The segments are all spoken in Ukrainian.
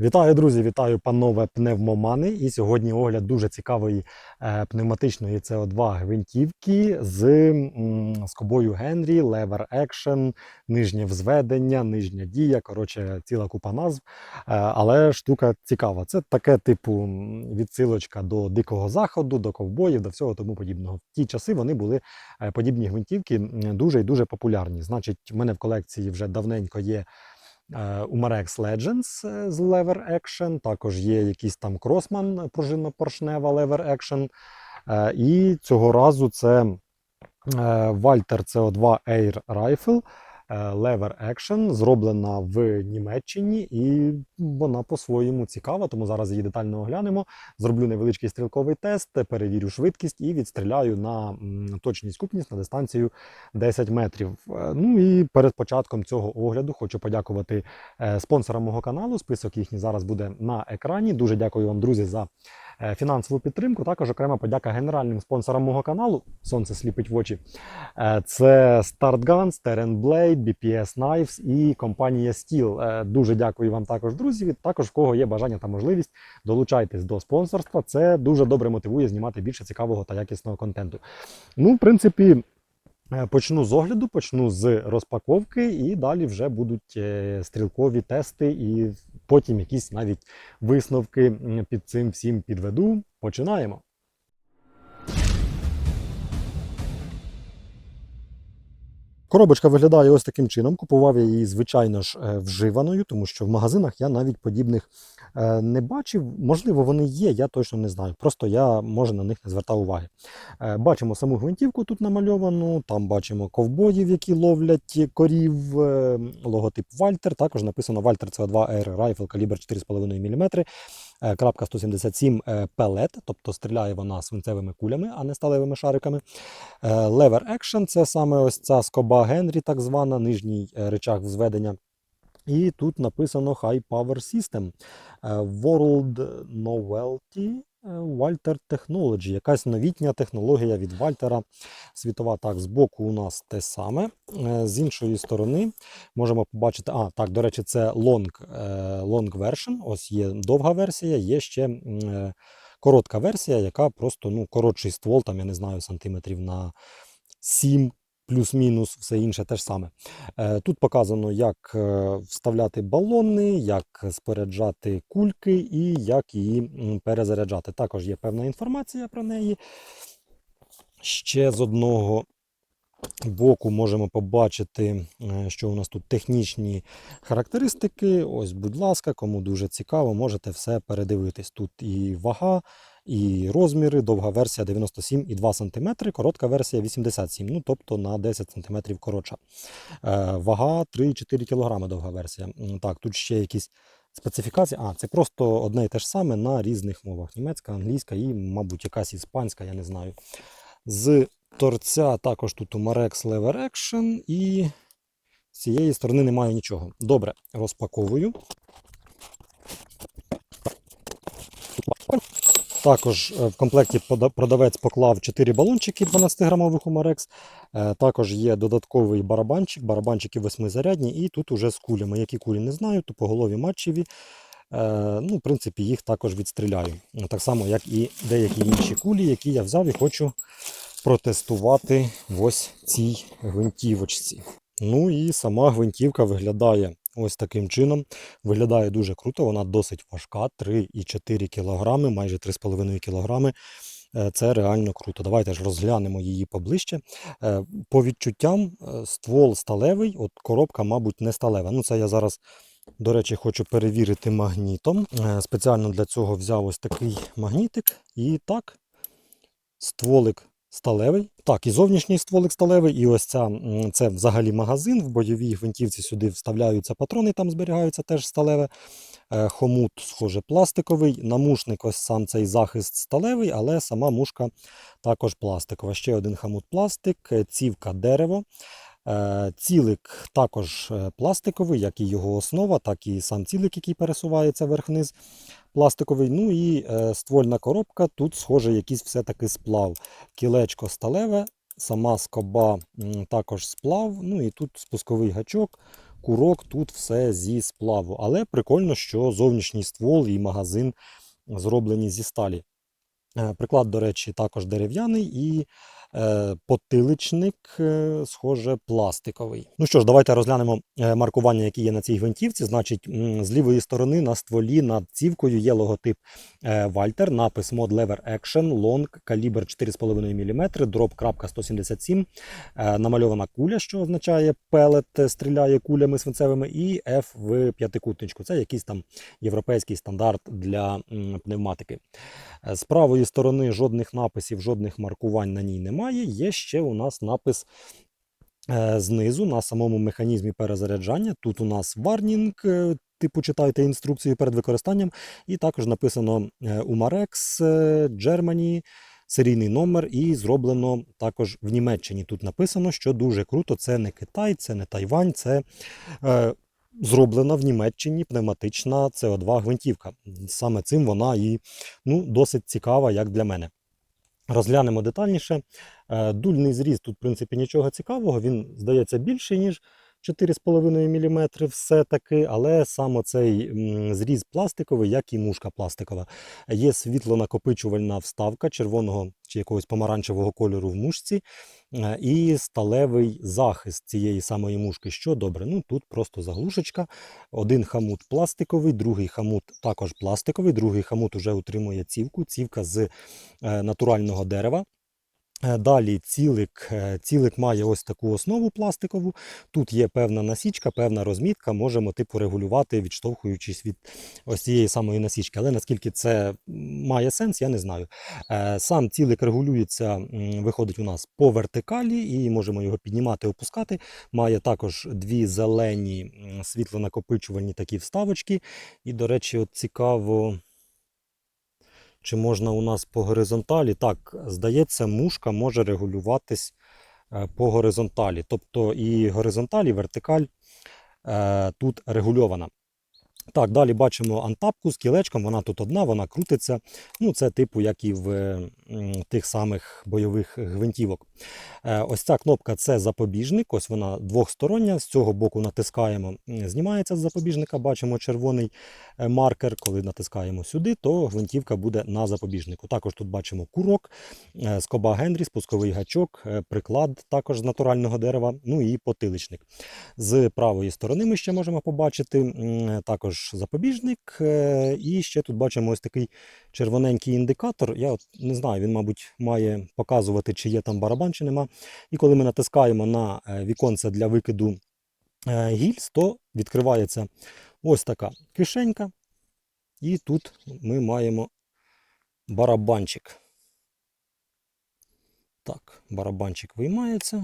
Вітаю, друзі! Вітаю, панове пневмомани. І сьогодні огляд дуже цікавої е, пневматичної CO2 гвинтівки з скобою Генрі, Lever Action, нижнє взведення, нижня дія. Коротше, ціла купа назв. Е, але штука цікава. Це таке типу відсилочка до дикого заходу, до ковбоїв, до всього тому подібного. В ті часи вони були е, подібні гвинтівки дуже і дуже популярні. Значить, в мене в колекції вже давненько є. Е, Umarex Legends е, з Lever Action, також є якийсь там Crossman пружинно-поршнева Lever Action. Е, І цього разу це е, Walter CO2 Air Rifle е, Lever Action, зроблена в Німеччині, і вона по-своєму цікава, тому зараз її детально оглянемо. Зроблю невеличкий стрілковий тест, перевірю швидкість і відстріляю на точність купність на дистанцію 10 метрів. Е, Ну і перед початком цього огляду хочу подякувати е, спонсорам мого каналу. Список їхній зараз буде на екрані. Дуже дякую вам, друзі, за е, фінансову підтримку. Також окрема подяка генеральним спонсорам мого каналу. Сонце сліпить в очі. Е, Це Start Guns, Terran Blade, BPS Knives і компанія Steel. Е, Дуже дякую вам також, друзі. Також в кого є бажання та можливість, долучайтесь до спонсорства. Це дуже добре мотивує знімати більше цікавого та якісного контенту. Ну, в принципі. Е, Почну з огляду, почну з розпаковки, і далі вже будуть е, стрілкові тести, і потім якісь навіть висновки під цим всім підведу. Починаємо. Коробочка виглядає ось таким чином. Купував я її, звичайно ж, е, вживаною, тому що в магазинах я навіть подібних е, не бачив. Можливо, вони є, я точно не знаю. Просто я може на них не звертав уваги. Е, Бачимо саму гвинтівку тут намальовану. Там бачимо ковбоїв, які ловлять корів. Логотип Вальтер. Також написано Вальтер CO2 Air Rifle калібр 4,5 мм. Е, Крапка 177 е, пелет, тобто стріляє вона свинцевими кулями, а не сталевими шариками. Е, Lever Action це саме ось ця скоба Генрі, так звана, нижній речах зведення. І тут написано High Power System. Е, World Novelty е, Walter Technology. Якась новітня технологія від Вальтера. Світова так, збоку у нас те саме. Е, З іншої сторони можемо побачити. А, так, до речі, це long, е, long version. Ось є довга версія, є ще е, коротка версія, яка просто ну, коротший ствол, там, я не знаю, сантиметрів на 7, плюс-мінус, все інше те ж саме. Е, Тут показано, як е, вставляти балони, як споряджати кульки і як її перезаряджати. Також є певна інформація про неї. Ще з одного боку можемо побачити, е, що у нас тут технічні характеристики. Ось, будь ласка, кому дуже цікаво, можете все передивитись. Тут і вага, і розміри, довга версія 97,2 см, коротка версія 87 ну тобто на 10 см коротша. Е, Вага 3,4 кг довга версія. Так, тут ще якісь специфікації. А, це просто одне і те ж саме на різних мовах: німецька, англійська і, мабуть, якась іспанська, я не знаю. З торця також тут у Marex Lever Action і з цієї сторони немає нічого. Добре, розпаковую. Також е, в комплекті продавець поклав 4 балончики 12-грамових у Marex. Е, Також є додатковий барабанчик, барабанчики восьмизарядні, і тут уже з кулями. Які кулі не знаю, тупоголові матчеві. Е, Ну, в принципі, їх також відстріляю. Так само, як і деякі інші кулі, які я взяв і хочу протестувати ось цій гвинтівочці. Ну і сама гвинтівка виглядає ось таким чином. Виглядає дуже круто, вона досить важка, 3,4 кг, майже 3,5 кг. Е, Це реально круто. Давайте ж розглянемо її поближче. Е, По відчуттям, е, ствол сталевий, от коробка, мабуть, не сталева. Ну, це я зараз, до речі, хочу перевірити магнітом. Спеціально для цього взяв ось такий магнітик. І так, стволик сталевий. Так, і зовнішній стволик сталевий, і ось ця, це взагалі магазин. В бойовій гвинтівці сюди вставляються патрони, там зберігаються теж сталеве. Е, Хомут, схоже, пластиковий. Намушник, ось сам цей захист сталевий, але сама мушка також пластикова. Ще один хомут пластик, е, цівка дерево. Е, Цілик також е, пластиковий, як і його основа, так і сам цілик, який пересувається вверх-вниз, пластиковий. Ну і е, ствольна коробка. Тут, схоже, якийсь все-таки сплав. Кілечко сталеве, сама скоба також сплав. Ну і тут спусковий гачок, курок, тут все зі сплаву. Але прикольно, що зовнішній ствол і магазин зроблені зі сталі. Приклад, до речі, також дерев'яний і потиличник, е, схоже, пластиковий. Ну що ж, давайте розглянемо е, маркування, які є на цій гвинтівці. Значить, з лівої сторони на стволі над цівкою є логотип е, Walter, напис Mod Lever Action, Long, калібр 4,5 мм, дроп.177, е, намальована куля, що означає пелет, е, стріляє кулями свинцевими, і F в п'ятикутничку. Це якийсь там європейський стандарт для пневматики. Е, З правої сторони жодних написів, жодних маркувань на ній немає. Є ще у нас напис е, знизу на самому механізмі перезаряджання. Тут у нас варнінг, е, типу читайте інструкцію перед використанням, і також написано Umarex е, Germany. Серійний номер і зроблено також в Німеччині. Тут написано, що дуже круто. Це не Китай, це не Тайвань, це е, зроблена в Німеччині пневматична СО2 гвинтівка. Саме цим вона і ну, досить цікава, як для мене. Розглянемо детальніше. Е, Дульний зріз тут, в принципі, нічого цікавого. Він здається більший, ніж 4,5 мм все-таки, але саме цей зріз пластиковий, як і мушка пластикова. Є світлонакопичувальна вставка червоного чи якогось помаранчевого кольору в мушці, е, і сталевий захист цієї самої мушки. Що добре? Ну тут просто заглушечка. Один хамут пластиковий, другий хамут також пластиковий, другий хамут уже утримує цівку, цівка з е, натурального дерева. Е, Далі цілик, е, цілик має ось таку основу пластикову. Тут є певна насічка, певна розмітка. Можемо типу регулювати, відштовхуючись від ось цієї самої насічки. Але наскільки це має сенс, я не знаю. Е, Сам цілик регулюється, виходить у нас по вертикалі, і можемо його піднімати, опускати. Має також дві зелені світлонакопичувальні такі вставочки. І, до речі, от цікаво. Чи можна у нас по горизонталі? Так, здається, мушка може регулюватись е, по горизонталі. Тобто і горизонталь, і вертикаль е, тут регульована. Так, далі бачимо антапку з кілечком, вона тут одна, вона крутиться. Ну, це типу, як і в тих самих бойових гвинтівок. Е, Ось ця кнопка це запобіжник, ось вона двохстороння. З цього боку натискаємо, знімається з запобіжника, бачимо червоний е, маркер. Коли натискаємо сюди, то гвинтівка буде на запобіжнику. Також тут бачимо курок, е, скоба Генрі, спусковий гачок, е, приклад також з натурального дерева, ну і потиличник. З правої сторони ми ще можемо побачити м, також запобіжник. е, І ще тут бачимо ось такий червоненький індикатор. Я от не знаю, він, мабуть, має показувати, чи є там барабан, чи нема. І коли ми натискаємо на е, віконце для викиду е, гільз, то відкривається ось така кишенька. І тут ми маємо барабанчик. Так, барабанчик виймається.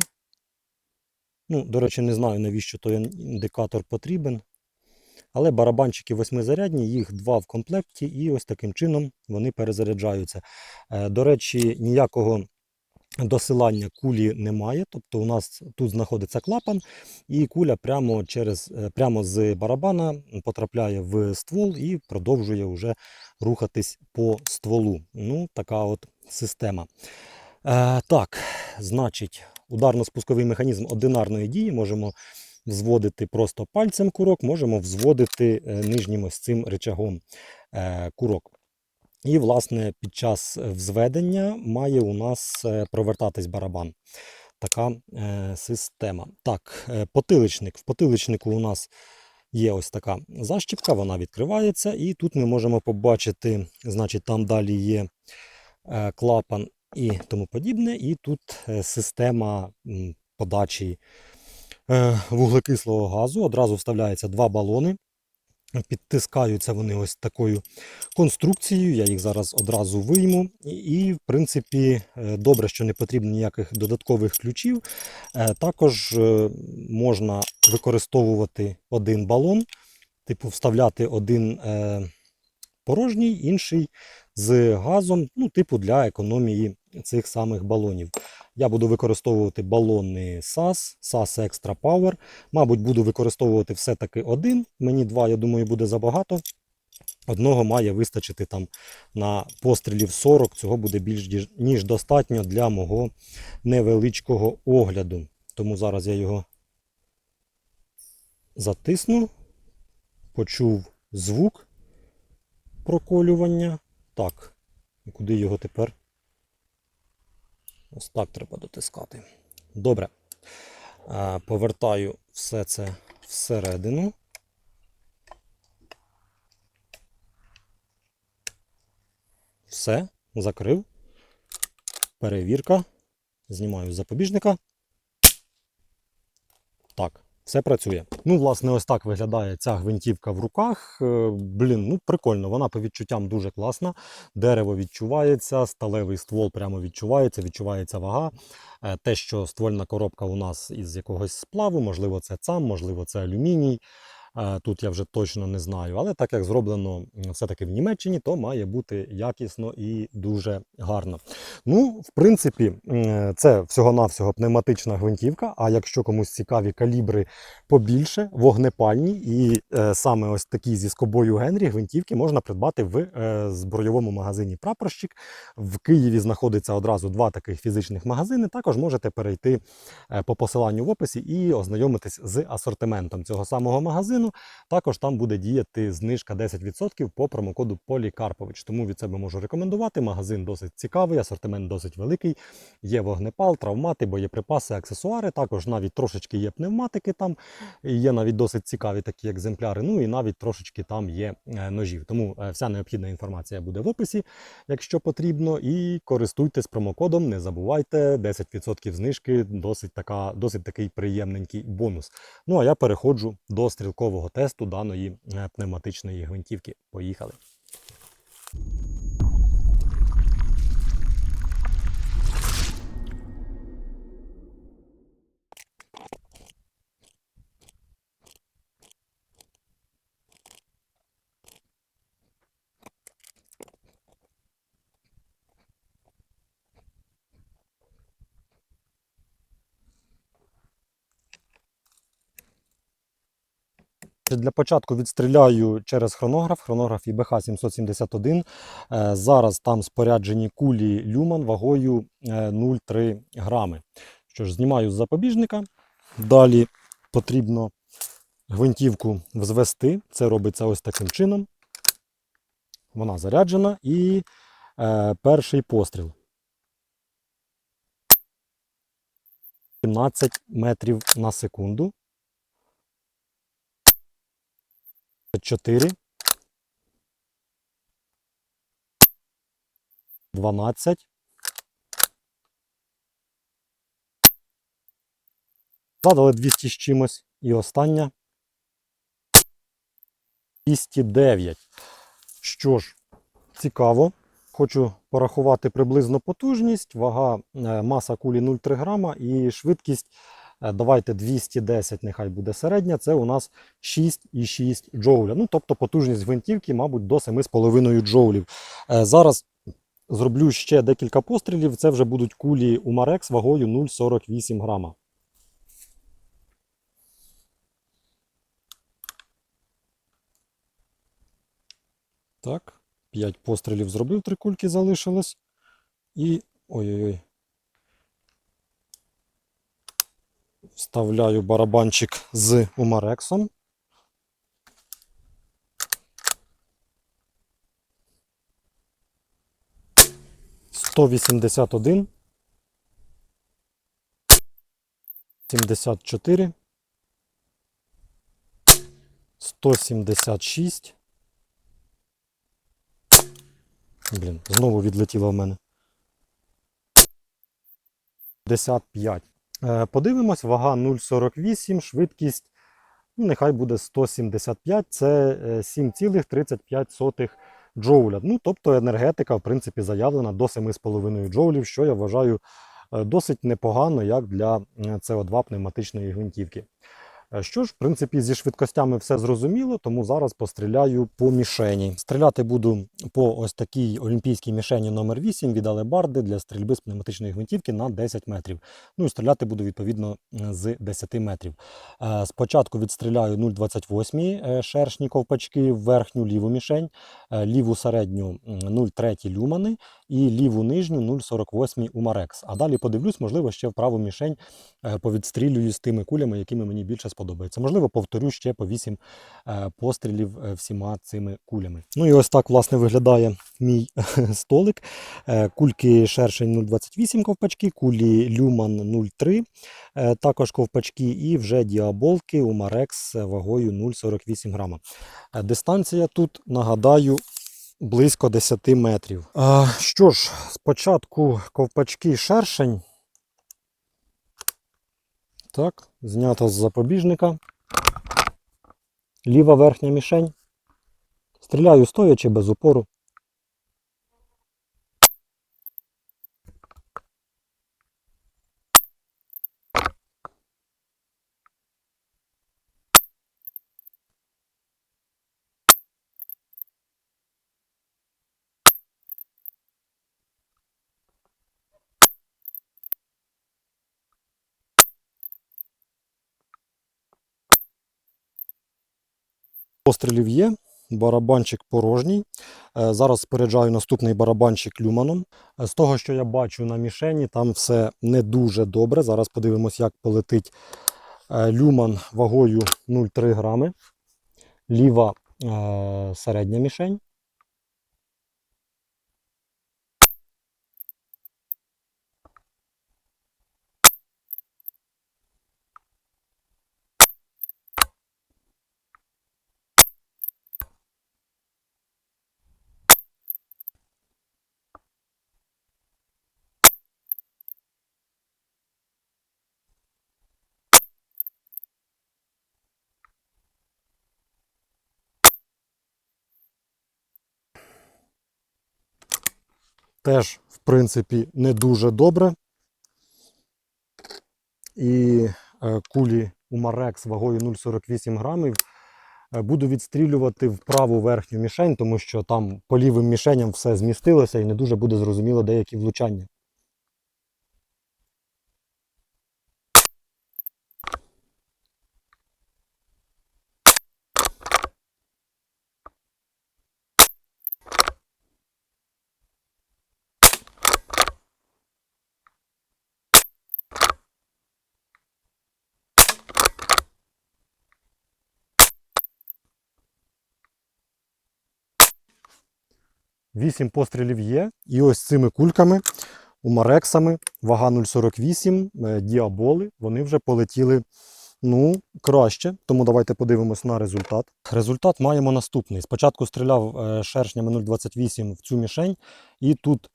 Ну, до речі, не знаю, навіщо той індикатор потрібен. Але барабанчики восьмизарядні, їх два в комплекті, і ось таким чином вони перезаряджаються. Е, До речі, ніякого досилання кулі немає. Тобто у нас тут знаходиться клапан, і куля прямо, через, е, прямо з барабана потрапляє в ствол і продовжує вже рухатись по стволу. Ну, така от система. Е, так, значить, ударно-спусковий механізм одинарної дії можемо взводити просто пальцем курок, можемо взводити е, нижнім ось цим рычагом е, курок. І, власне, під час взведення має у нас е, провертатись барабан. Така система. Так, потиличник. В потиличнику у нас є ось така защіпка, вона відкривається, і тут ми можемо побачити, значить, там далі є клапан і тому подібне. І тут система подачі вуглекислого газу. Одразу вставляється два балони. Підтискаються вони ось такою конструкцією. Я їх зараз одразу вийму. І, в принципі, е, добре, що не потрібно ніяких додаткових ключів. Е, Також е, можна використовувати один балон, типу вставляти один е, порожній, інший з газом, ну, типу для економії цих самих балонів. Я буду використовувати балони SAS, SAS Extra Power. Мабуть, буду використовувати все-таки один. Мені два, я думаю, буде забагато. Одного має вистачити там на пострілів 40. Цього буде більш ніж- достатньо для мого невеличкого огляду. Тому зараз я його затисну, почув звук проколювання. Так, куди його тепер? Ось так треба дотискати. Добре. Е, Повертаю все це всередину. Все, закрив. Перевірка. Знімаю запобіжника. Все працює. Ну, власне, ось так виглядає ця гвинтівка в руках. Е, Блін, ну прикольно, вона по відчуттям дуже класна. Дерево відчувається, сталевий ствол прямо відчувається, відчувається вага. Е, Те, що ствольна коробка у нас із якогось сплаву, можливо, це цам, можливо, це алюміній. Е, Тут я вже точно не знаю, але так як зроблено все-таки в Німеччині, то має бути якісно і дуже гарно. Ну, в принципі, це всього-навсього пневматична гвинтівка. А якщо комусь цікаві калібри побільше, вогнепальні, і е, саме ось такі зі скобою Генрі гвинтівки можна придбати в е, збройовому магазині Прапорщик. В Києві знаходиться одразу два таких фізичних магазини. Також можете перейти по посиланню в описі і ознайомитись з асортиментом цього самого магазину. Також там буде діяти знижка 10% по промокоду Полікарпович. Тому від себе можу рекомендувати. Магазин досить цікавий, асортимент досить великий. Є вогнепал, травмати, боєприпаси, аксесуари. Також навіть трошечки є пневматики там. Є навіть досить цікаві такі екземпляри. Ну і навіть трошечки там є е, ножів. Тому е, вся необхідна інформація буде в описі, якщо потрібно. І користуйтесь промокодом. Не забувайте 10% знижки. Досить така, досить такий приємненький бонус. Ну а я переходжу до стрілкового тесту даної е, пневматичної гвинтівки. Поїхали. Для початку відстріляю через хронограф, хронограф ІБХ 771. Е, Зараз там споряджені кулі люман вагою е, 0,3 грами. Що ж, знімаю з запобіжника. Далі потрібно гвинтівку взвести. Це робиться ось таким чином. Вона заряджена і е, перший постріл. 17 метрів на секунду. 4. 12. Задали 200 з чимось. І остання 209. Що ж, цікаво. Хочу порахувати приблизно потужність, вага, е, маса кулі 0,3 грама і швидкість. Е, Давайте 210, нехай буде середня. Це у нас 6,6 джоуля. Ну, тобто потужність гвинтівки, мабуть, до 7,5 джоулів. Е, Зараз зроблю ще декілька пострілів. Це вже будуть кулі Умарекс вагою 0,48 грама. Так, 5 пострілів зробив, 3 кульки залишилось. І. Ой-ой-ой. Вставляю барабанчик з Умарексом. Сто вісімдесят один. Сімдесят чотири. Сто сімдесят шість. Блін, знову відлетіло в мене. 55. Е, Подивимось, вага 0,48, швидкість, ну, нехай буде 175, це е, 7,35 джоуля. Ну, тобто енергетика, в принципі, заявлена до 7,5 джоулів, що я вважаю е, досить непогано, як для е, СО2 пневматичної гвинтівки. Е, Що ж, в принципі, зі швидкостями все зрозуміло, тому зараз постріляю по мішені. Стріляти буду по ось такій олімпійській мішені номер 8 від Алебарди для стрільби з пневматичної гвинтівки на 10 метрів. Ну і стріляти буду відповідно з 10 метрів. Е, Спочатку відстріляю 0,28 е, шершні ковпачки в верхню ліву мішень, е, ліву середню 0,3 люмани і ліву нижню 0,48 Умарекс. А далі подивлюсь, можливо, ще в праву мішень е, повідстрілюю з тими кулями, якими мені більше сподобалося подобається. Можливо, повторю ще по 8 е, пострілів е, всіма цими кулями. Ну і ось так, власне, виглядає мій столик. Е, Кульки шершень 0,28 ковпачки, кулі Люман 0,3, е, також ковпачки, і вже діаболки у Марекс вагою 0,48 грама. Дистанція тут, нагадаю, близько 10 метрів. Що ж, спочатку ковпачки шершень. Так, знято з запобіжника. Ліва верхня мішень. Стріляю стоячи без упору. Пострілів є, барабанчик порожній. Е, Зараз споряджаю наступний барабанчик люманом. Е, З того, що я бачу на мішені, там все не дуже добре. Зараз подивимось, як полетить е, люман вагою 0,3 грами. Ліва середня мішень. Теж, в принципі, не дуже добре. І е, кулі у Марекс вагою 0,48 грамів е, буду відстрілювати в праву верхню мішень, тому що там по лівим мішеням все змістилося і не дуже буде зрозуміло деякі влучання. Вісім пострілів є. І ось цими кульками, у Марексами, вага 0,48, е, діаболи, вони вже полетіли ну, краще. Тому давайте подивимось на результат. Результат маємо наступний. Спочатку стріляв е, шершнями 0,28 в цю мішень, і тут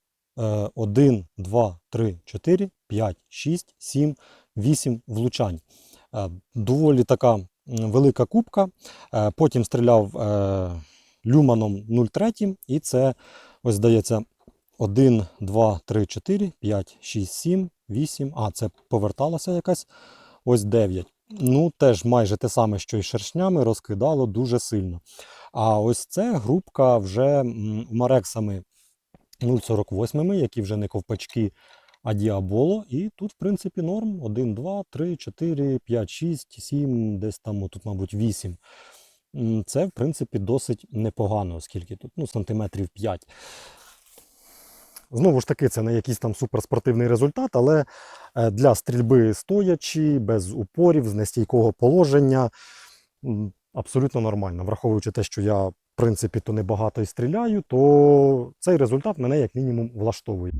1, 2, 3, 4, 5, 6, 7, 8 влучань. Е, Доволі така велика кубка. Потім стріляв люманом 0,3, і це, ось здається, 1, 2, 3, 4, 5, 6, 7, 8. А, це поверталася якась. Ось 9. Ну, теж майже те саме, що й шершнями, розкидало дуже сильно. А ось це групка вже марексами 0,48, які вже не ковпачки, а діаболо. І тут, в принципі, норм. 1, 2, 3, 4, 5, 6, 7, десь там, тут, мабуть, 8. Це, в принципі, досить непогано, оскільки тут ну, сантиметрів 5. Знову ж таки, це не якийсь там суперспортивний результат, але е, для стрільби стоячи, без упорів, з нестійкого положення абсолютно нормально. Враховуючи те, що я, в принципі, то небагато і стріляю, то цей результат мене як мінімум влаштовує.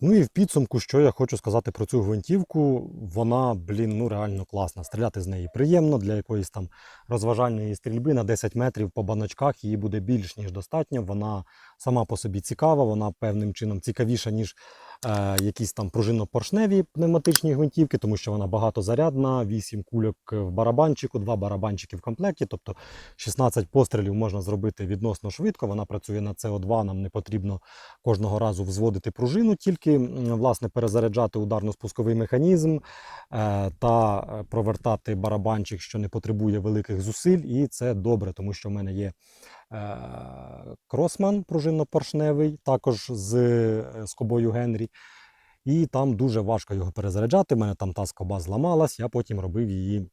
Ну і в підсумку, що я хочу сказати про цю гвинтівку, вона, блін, ну реально класна. Стріляти з неї приємно для якоїсь там розважальної стрільби на 10 метрів по баночках її буде більш ніж достатньо. Вона сама по собі цікава, вона певним чином цікавіша, ніж якісь там пружинно-поршневі пневматичні гвинтівки, тому що вона багатозарядна, 8 кульок в барабанчику, 2 барабанчики в комплекті, тобто 16 пострілів можна зробити відносно швидко. Вона працює на СО2, нам не потрібно кожного разу взводити пружину, тільки власне перезаряджати ударно-спусковий механізм е, та е, провертати барабанчик, що не потребує великих зусиль, і це добре, тому що в мене є. Е, Кросман пружинно-поршневий, також з е, скобою Генрі. І там дуже важко його перезаряджати. У мене там та скоба зламалась, я потім робив її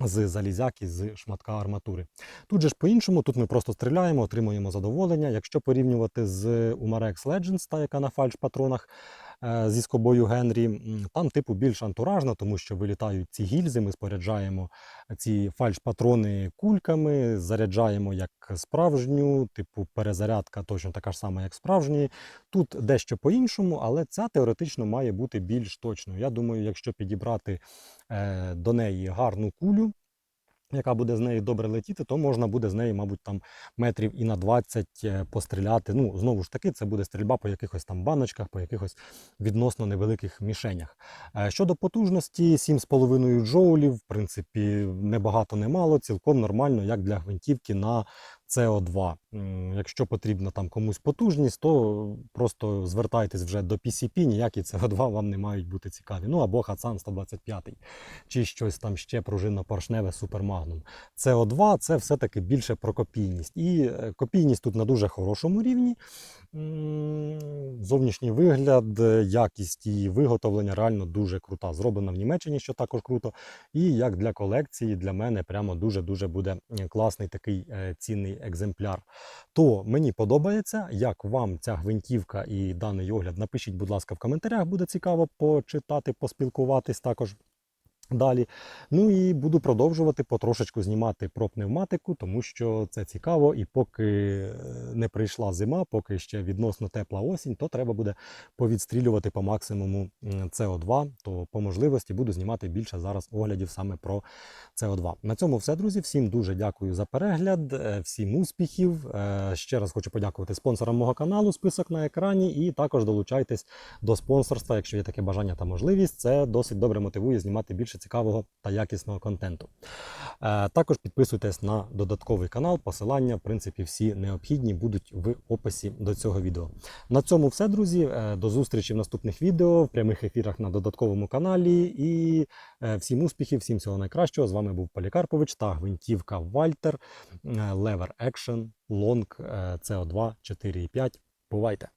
з залізяки, з шматка арматури. Тут же ж по-іншому, тут ми просто стріляємо, отримуємо задоволення. Якщо порівнювати з Umarex Legends, та яка на фальш-патронах е, зі скобою Генрі, там типу більш антуражна, тому що вилітають ці гільзи, ми споряджаємо ці фальш-патрони кульками, заряджаємо як справжню, типу перезарядка точно така ж сама, як справжні. Тут дещо по-іншому, але ця теоретично має бути більш точною. Я думаю, якщо підібрати е, до неї гарну кулю, яка буде з неї добре летіти, то можна буде з неї, мабуть, там метрів і на 20 е, постріляти. Ну, знову ж таки, це буде стрільба по якихось там баночках, по якихось відносно невеликих мішенях. Е, Щодо потужності, 7,5 джоулів, в принципі, не багато, не мало, цілком нормально, як для гвинтівки на CO2. Якщо потрібна там комусь потужність, то просто звертайтесь вже до PCP, ніякі СО2 вам не мають бути цікаві. Ну або Хацан 125 чи щось там ще пружинно-поршневе супермагнум. СО2 це все-таки більше про копійність. І е, копійність тут на дуже хорошому рівні. Зовнішній вигляд, якість її виготовлення реально дуже крута. Зроблена в Німеччині, що також круто. І як для колекції, для мене прямо дуже-дуже буде класний такий е, цінний екземпляр. То мені подобається, як вам ця гвинтівка і даний огляд. Напишіть, будь ласка, в коментарях, буде цікаво почитати, поспілкуватись також. Далі. Ну і буду продовжувати потрошечку знімати про пневматику, тому що це цікаво. І поки е, не прийшла зима, поки ще відносно тепла осінь, то треба буде повідстрілювати по максимуму СО2. То по можливості буду знімати більше зараз оглядів саме про СО2. На цьому все, друзі. Всім дуже дякую за перегляд, е, всім успіхів. Е, Ще раз хочу подякувати спонсорам мого каналу, список на екрані, і також долучайтесь до спонсорства, якщо є таке бажання та можливість. Це досить добре мотивує знімати більше цікавого та якісного контенту. Е, Також підписуйтесь на додатковий канал. Посилання, в принципі, всі необхідні будуть в описі до цього відео. На цьому все, друзі. Е, До зустрічі в наступних відео, в прямих ефірах на додатковому каналі. І е, всім успіхів, всім всього найкращого. З вами був Полікарпович та гвинтівка Вальтер Lever Action Long CO2 4.5. Бувайте!